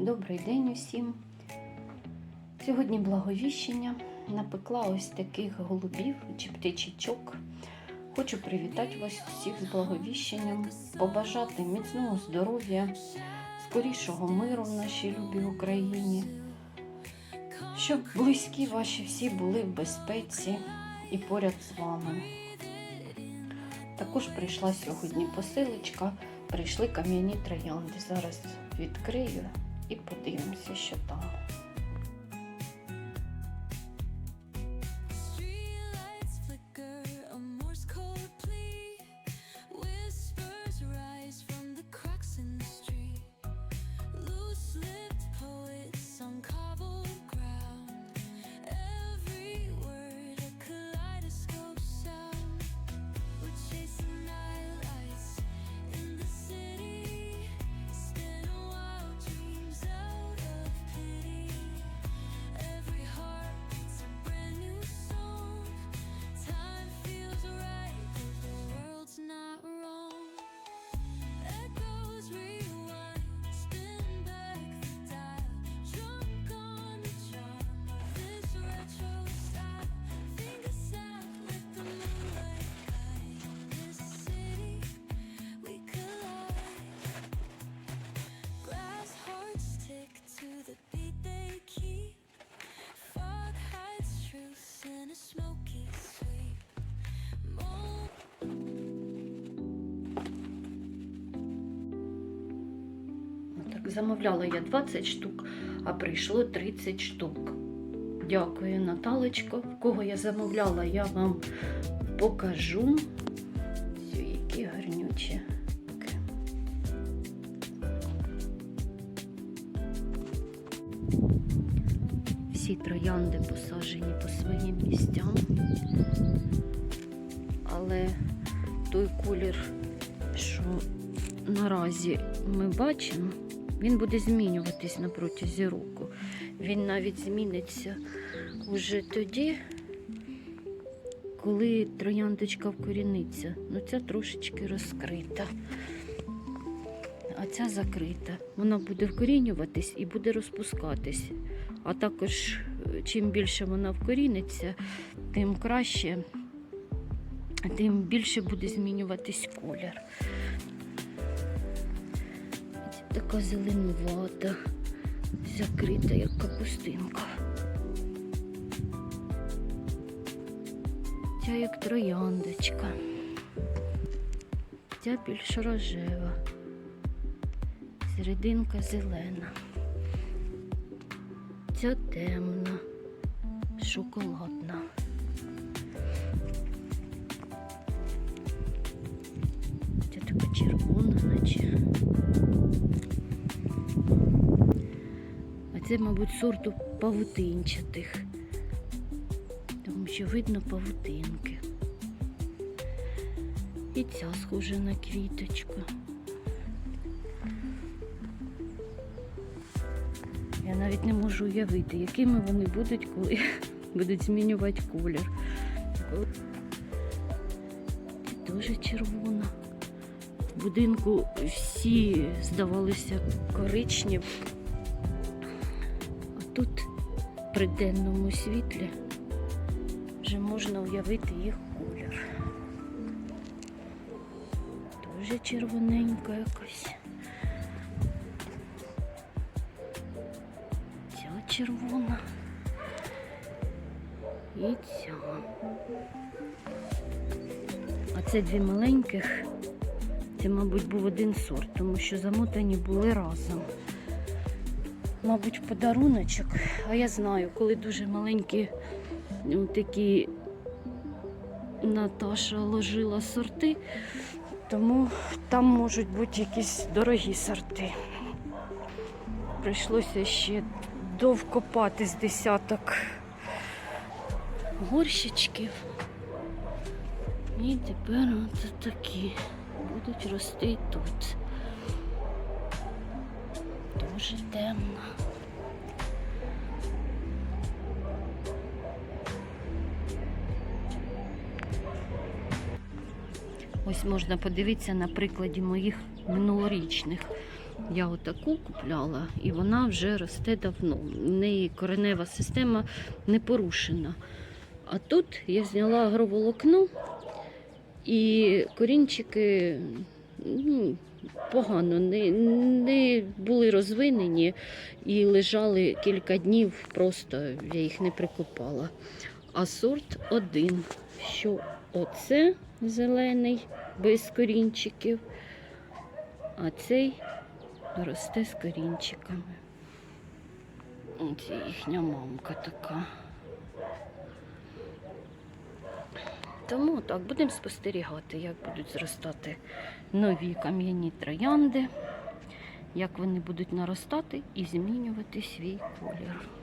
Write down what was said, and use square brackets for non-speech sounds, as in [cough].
Добрий день усім. Сьогодні благовіщення. Напекла ось таких голубів чи птичечок. Хочу привітати вас всіх з благовіщенням, побажати міцного здоров'я, скорішого миру в нашій любій Україні, щоб близькі ваші всі були в безпеці і поряд з вами. Також прийшла сьогодні посилочка, прийшли кам'яні троянди. Зараз відкрию і подивимося, що там. Замовляла я 20 штук, а прийшло 30 штук. Дякую, Наталочко. В кого я замовляла, я вам покажу. Які гарнючі. Всі троянди посаджені по своїм місцям. Але той колір, що наразі ми бачимо, він буде змінюватись на протязі року. Він навіть зміниться уже тоді, коли трояндочка вкоріниться. Ну, ця трошечки розкрита, а ця закрита. Вона буде вкорінюватись і буде розпускатись. А також, е, чим більше вона вкоріниться, тим краще, тим більше буде змінюватись колір. Така зеленувата, закрита, як капустинка. Ця як трояндочка. Ця більш рожева. Серединка зелена. Ця темна, шоколадна. Ця така червона, наче. Це, мабуть, сорту павутинчатих. Тому що видно павутинки. І ця схожа на квіточку. Я навіть не можу уявити, якими вони будуть, коли [laughs] будуть змінювати колір. Це дуже червона. В будинку всі здавалися коричневі. Тут при денному світлі вже можна уявити їх колір. Дуже червоненька якась. Ця червона. І ця. А це дві маленьких. Це, мабуть, був один сорт, тому що замотані були разом. Мабуть, подаруночок. А я знаю, коли дуже маленькі ну, такі Наташа ложила сорти, тому там можуть бути якісь дорогі сорти. Прийшлося ще довкопати з десяток горщичків. І тепер от такі будуть рости тут. Дуже темно. Ось можна подивитися на прикладі моїх минулорічних. Я отаку купляла, і вона вже росте давно. В неї коренева система не порушена. А тут я зняла агроволокно, і корінчики ну, погано не, не були розвинені і лежали кілька днів, просто я їх не прикопала. А сорт один, що оце зелений без корінчиків, а цей росте з корінчиками. Це їхня мамка така. Тому так, будемо спостерігати, як будуть зростати нові кам'яні троянди, як вони будуть наростати і змінювати свій колір.